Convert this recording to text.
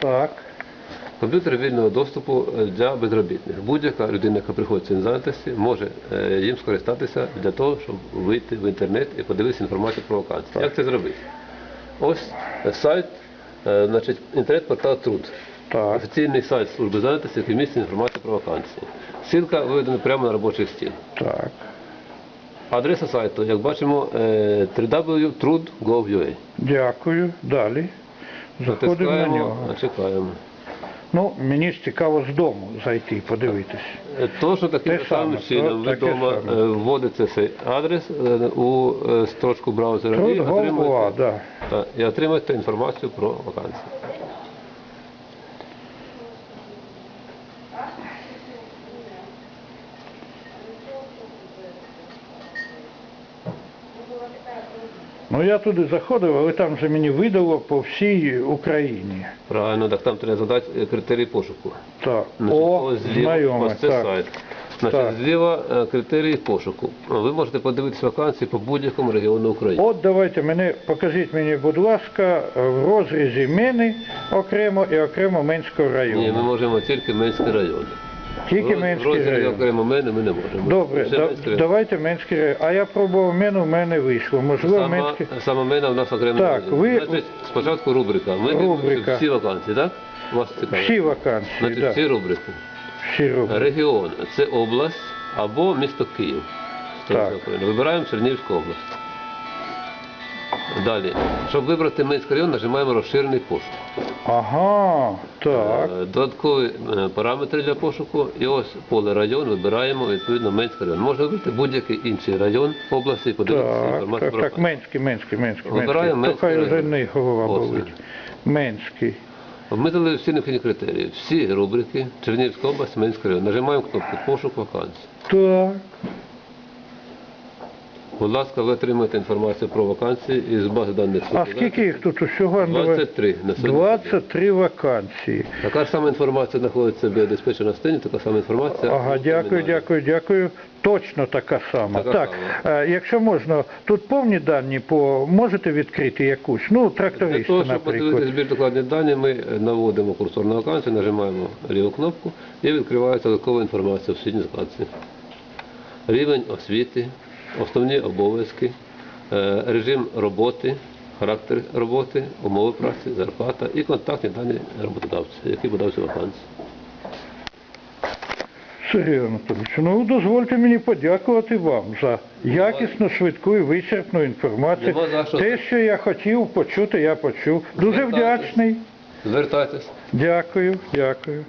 Так. Комп'ютер вільного доступу е, для безробітних. Будь-яка людина, яка приходить з зайнятості, може е, їм скористатися для того, щоб вийти в інтернет і подивитися інформацію про вакансії. Як це зробити? Ось е, сайт, значить, інтернет-портал Труд. Так. Офіційний сайт служби зайнятості, який містить інформацію про вакансії. Ссылка виведена прямо на робочий стіл. Так. Адреса сайту, як бачимо, www.trud.gov.ua. Дякую. Далі. Заходимо на нього. чекаємо. Ну, мені ж цікаво з дому зайти, подивитись. То, що таким Те самим саме, чином то- ви таке вдома саме. е, вводите цей адрес е, у е, строчку браузера і Трудгова, отримуєте, да. та, і отримуєте інформацію про вакансії. Ну я туди заходив, але там же мені видало по всій Україні. Правильно, так там треба задати е, критерії пошуку. Так. Значить, О, ось зліва, знайоме. ось це так. сайт. Значить, Так. зліва е, критерії пошуку. Ви можете подивитися вакансії по будь-якому регіону України. От давайте мене, покажіть мені, будь ласка, в розрізі Мени окремо і окремо Менського району. Ні, ми можемо тільки Менський район. Тільки Менський район. окремо мене ми не можемо. Добре, да- Менський район. давайте Менський район. А я пробував Мену, в мене вийшло. Можливо, Сама, Менський... саме мене в нас окремо. Так, ви- Значить, спочатку рубрика. Ми Рубрика. дивимося всі вакансії, так? Вас цікаво. Всі вакансії, Значить, да. всі рубрики. всі роблять. Регіон це область або місто Київ. Так. Вибираємо Чернігівську область. Далі. Щоб вибрати Минський район, нажимаємо розширений пошук. Ага, так. Е, Додаткові е, параметри для пошуку. І ось поле район вибираємо відповідно Минський район. Можна вибрати будь-який інший район області і подивитися Так, інформацію так, про так, вакансії. Менський, Менський, Менський, Вибираємо Менський. То хай вже район. не голова Ось болить. Менський. Ми дали всі необхідні критерії. Всі рубрики Чернігівська область, Минський район. Нажимаємо кнопку пошук вакансій. Так. Будь ласка, ви отримаєте інформацію про вакансії із бази даних А скільки їх тут усього? 23 на сьогодні. 23 вакансії. Така ж сама інформація знаходиться в біодиспетчерній стені, така сама інформація. Ага, дякую, дякую, дякую. Точно така сама. Така так, е, якщо можна, тут повні дані по можете відкрити якусь? Ну, Для тракториста, того, щоб наприклад. подивитися більш докладні дані, ми наводимо курсор на вакансію, нажимаємо ліву кнопку і відкривається додаткова інформація в сусідній закладці. Рівень освіти, основні обов'язки, е, режим роботи, характер роботи, умови праці, зарплата і контактні дані роботодавця, які подав цю вакансію. Сергій Анатолійович, ну дозвольте мені подякувати вам за якісну, швидку і вичерпну інформацію. Те, що я хотів почути, я почув. Дуже вдячний. Звертайтесь. Дякую, дякую.